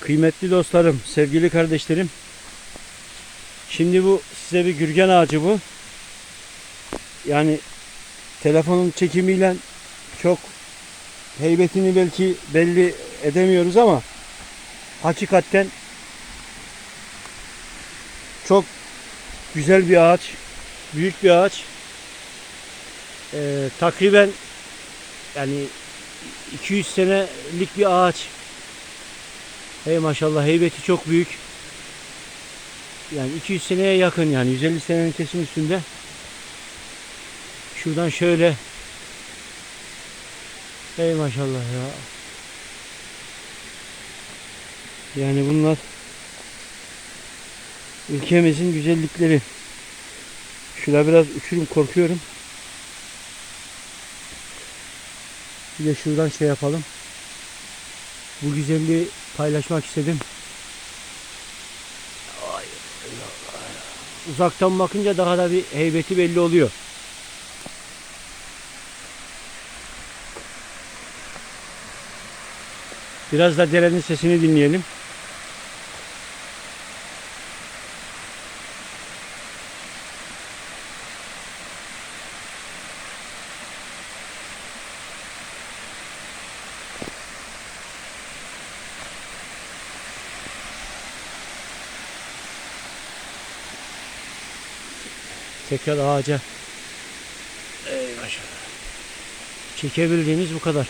Kıymetli dostlarım, sevgili kardeşlerim. Şimdi bu size bir gürgen ağacı bu. Yani telefonun çekimiyle çok heybetini belki belli edemiyoruz ama hakikaten çok güzel bir ağaç. Büyük bir ağaç. Ee, takriben yani 200 senelik bir ağaç. Hey maşallah heybeti çok büyük. Yani 200 seneye yakın yani 150 senenin kesin üstünde. Şuradan şöyle. Hey maşallah ya. Yani bunlar ülkemizin güzellikleri. Şurada biraz uçurum korkuyorum. Bir de şuradan şey yapalım. Bu güzelliği paylaşmak istedim. Uzaktan bakınca daha da bir heybeti belli oluyor. Biraz da derenin sesini dinleyelim. Tekrar ağaca. Ey maşallah. Çekebildiğimiz bu kadar.